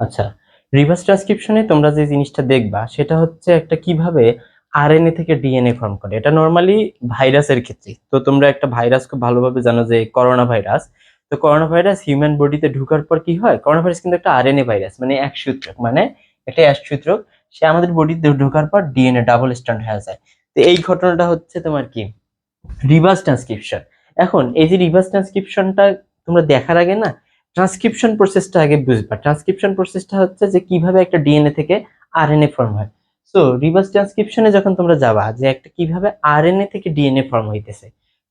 আচ্ছা রিভার্স ট্রান্সক্রিপশনে তোমরা যে জিনিসটা দেখবা, সেটা হচ্ছে একটা কীভাবে আরএনএ থেকে ডিএনএ ফর্ম করে। এটা নর্মালি ভাইরাসের ক্ষেত্রে। তো তোমরা একটা ভাইরাস খুব ভালোভাবে জানো যে করোনা ভাইরাস তো করোনা ভাইরাস হিউম্যান বডিতে ঢোকার পর কি হয়? করোনা ভাইরাস কিন্তু একটা আরএনএ ভাইরাস মানে এক সূত্রক মানে একটা এক সূত্রক। সে আমাদের বডিতে ঢোকার পর ডিএনএ ডাবল স্ট্যান্ড হয়ে যায়। তো এই ঘটনাটা হচ্ছে তোমার কি? রিভার্স ট্রান্সক্রিপশন এখন এই যে রিভার্স ট্রান্সক্রিপশনটা তোমরা দেখার আগে না ট্রান্সক্রিপশন প্রসেসটা আগে বুঝবা। ট্রান্সক্রিপশন প্রসেসটা হচ্ছে যে কীভাবে একটা ডিএনএ থেকে আরএনএ ফর্ম হয়। সো রিভার্স ট্রান্সক্রিপশনে যখন তোমরা যাবা, যে একটা কীভাবে আরএনএ থেকে ডিএনএ ফর্ম হইতেছে।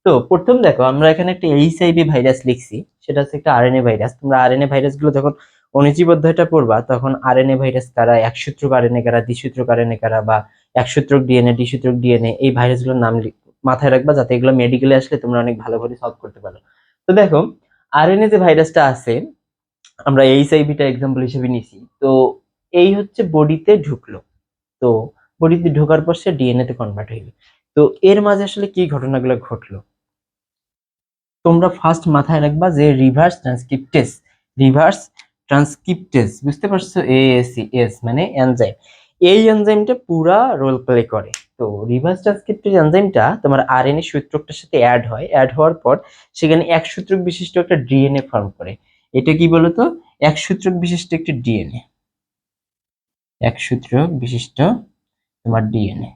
তো, প্রথম দেখো, আমরা এখানে একটা এইচআইভি ভাইরাস লিখছি। সেটা হচ্ছে একটা আরএনএ ভাইরাস তোমরা আরএনএ ভাইরাসগুলো যখন অনুজীব অধ্যায়টা পড়বা, তখন আরএনএ ভাইরাস কারা একসূত্রক আরএনএ কারা, দ্বিসূত্রক আরএনএ কারা বা একসূত্রক ডিএনএ দ্বিসূত্রক ডিএনএ এই ভাইরাসগুলোর নাম মাথায় রাখবা যাতে এগুলো মেডিকেলে আসলে তোমরা অনেক ভালো করে সলভ করতে পারো। তো দেখো আরএনএ যে ভাইরাসটা আছে, আমরা এইচআইভিটা এক্সাম্পল হিসেবে নিছি। তো এই হচ্ছে বডিতে ঢুকলো। তো বডিতে ঢোকার পর সে ডিএনএ তে কনভার্ট হইল। তো এর মাঝে আসলে কি ঘটনাগুলো ঘটলো? তোমরা ফার্স্ট মাথায় রাখবা যে রিভার্স ট্রান্সক্রিপ্টেস রিভার্স ট্রান্সক্রিপ্টেস বুঝতে পারছ? এএসি এস মানে এনজাইম এই এনজাইমটা পুরা রোল প্লে করে। তো রিভার্স ট্রান্সক্রিপ্টেজ এনজাইমটা তোমার আরএনএ সূত্রকটার সাথে অ্যাড হয়। অ্যাড হওয়ার পর সেখানে এক সূত্রক বিশিষ্ট একটা ডিএনএ ফর্ম করে। এটা কি বলতো? এক সূত্রক বিশিষ্ট একটি ডিএনএ এক সূত্রক বিশিষ্ট তোমার ডিএনএ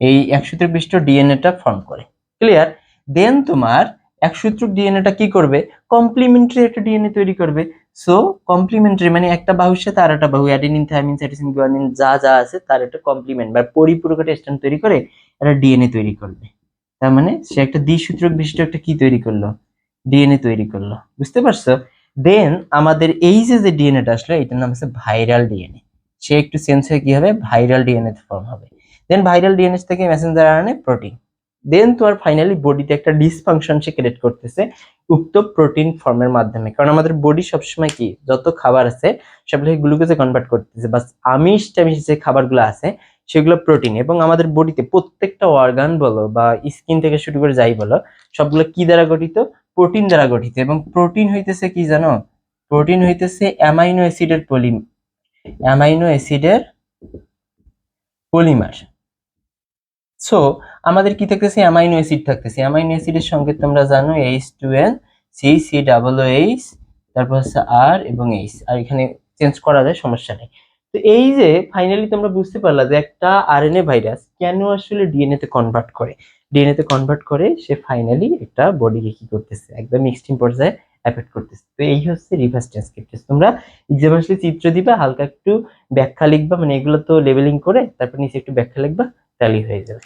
এই এক সূত্রক বিশিষ্ট ডিএনএটা ফর্ম করে। ক্লিয়ার দেন তোমার এক সূত্রক ডিএনএটা কি করবে? কমপ্লিমেন্টারি একটা ডিএনএ তৈরি করবে। সো কমপ্লিমেন্টারি মানে একটা বাহুর সাথে আর একটা বাহু অ্যাডেনিন থাইমিন সাইটোসিন গুয়ানিন যা যা আছে তার একটা কমপ্লিমেন্ট বা পরিপূরক একটা স্ট্যান্ড তৈরি করে একটা ডিএনএ তৈরি করবে। তার মানে সে একটা দ্বিসূত্রক বিশিষ্ট একটা কি তৈরি করল? ডিএনএ তৈরি করল। বুঝতে পারছ? দেন আমাদের এই যে যে ডিএনএটা আসলো, এটার নাম হচ্ছে ভাইরাল ডিএনএ সে একটু চেঞ্জ হয়ে কি হবে? ভাইরাল ডিএনএ ফর্ম হবে। দেন ভাইরাল ডিএনএ থেকে মেসেঞ্জার আরএনএ প্রোটিন দেন তোমার ফাইনালি বডিতে একটা ডিসফাংশন সে ক্রিয়েট করতেছে, উক্ত প্রোটিন ফর্মের মাধ্যমে। কারণ আমাদের বডি সবসময় কি, যত খাবার আছে সেগুলোকে গ্লুকোজে কনভার্ট করতেছে। বাস আমিষ টামিষ যে খাবারগুলো আছে, সেগুলো প্রোটিন এবং আমাদের বডিতে প্রত্যেকটা অর্গান বলো বা স্কিন থেকে শুরু করে যাই বলো, সবগুলো কি দ্বারা গঠিত? প্রোটিন দ্বারা গঠিত। এবং প্রোটিন হইতেছে কি জানো? প্রোটিন হইতেছে অ্যামাইনো অ্যাসিডের পলি অ্যামাইনো অ্যাসিডের পলিমার সো আমাদের কি থাকতেছে? অ্যামাইনো অ্যাসিড থাকতেছে। অ্যামাইনো অ্যাসিডের সঙ্গে তোমরা জানো H two N C C double H তারপর হচ্ছে আর এবং এইচ আর এখানে চেঞ্জ করা যায়, সমস্যা নেই। তো এই যে ফাইনালি তোমরা বুঝতে পারলা যে একটা আরএনএ ভাইরাস কেন আসলে ডিএনএ তে কনভার্ট করে? ডিএনএ তে কনভার্ট করে, সে ফাইনালি একটা বডিকে কি করতেছে? একদম এক্সট্রিম পর্যায়ে অ্যাফেক্ট করতেছে। তো এই হচ্ছে রিভার্স ট্রান্সক্রিপ্টেস তোমরা এক্সাম আসলে চিত্র দিবা, হালকা একটু ব্যাখ্যা লিখবা মানে এগুলো তো লেবেলিং করে, তারপর নিচে একটু ব্যাখ্যা লিখবা তাহলেই হয়ে যাবে।